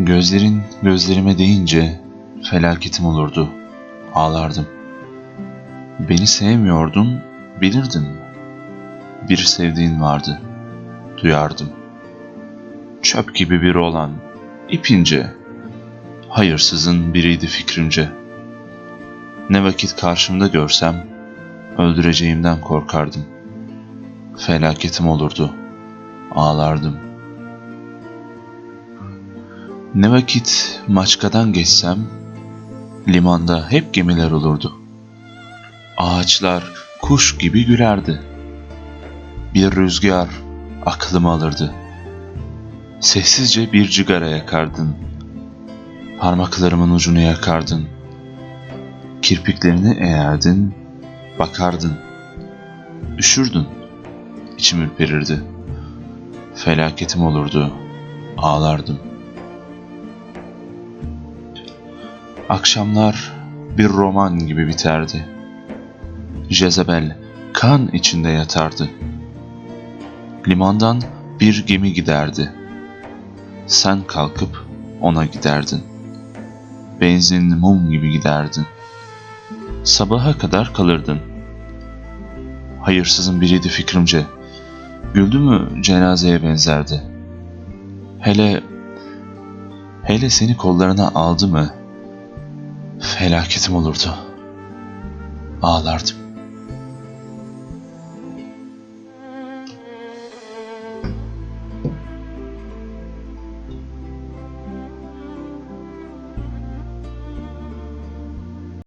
Gözlerin gözlerime değince felaketim olurdu. Ağlardım. Beni sevmiyordun, bilirdin. Bir sevdiğin vardı. Duyardım. Çöp gibi biri olan, ipince, hayırsızın biriydi fikrimce. Ne vakit karşımda görsem, öldüreceğimden korkardım. Felaketim olurdu. Ağlardım. Ne vakit Maçka'dan geçsem, limanda hep gemiler olurdu. Ağaçlar kuş gibi gülerdi. Bir rüzgar aklımı alırdı. Sessizce bir cigara yakardın. Parmaklarımın ucunu yakardın. Kirpiklerini eğerdin, bakardın. Üşürdün. İçim ürperirdi. Felaketim olurdu. Ağlardım. Akşamlar bir roman gibi biterdi. Jezebel kan içinde yatardı. Limandan bir gemi giderdi. Sen kalkıp ona giderdin. Benzin mum gibi giderdin. Sabaha kadar kalırdın. Hayırsızın biriydi fikrimce. Güldü mü cenazeye benzerdi. Hele hele seni kollarına aldı mı felaketim olurdu. Ağlardım.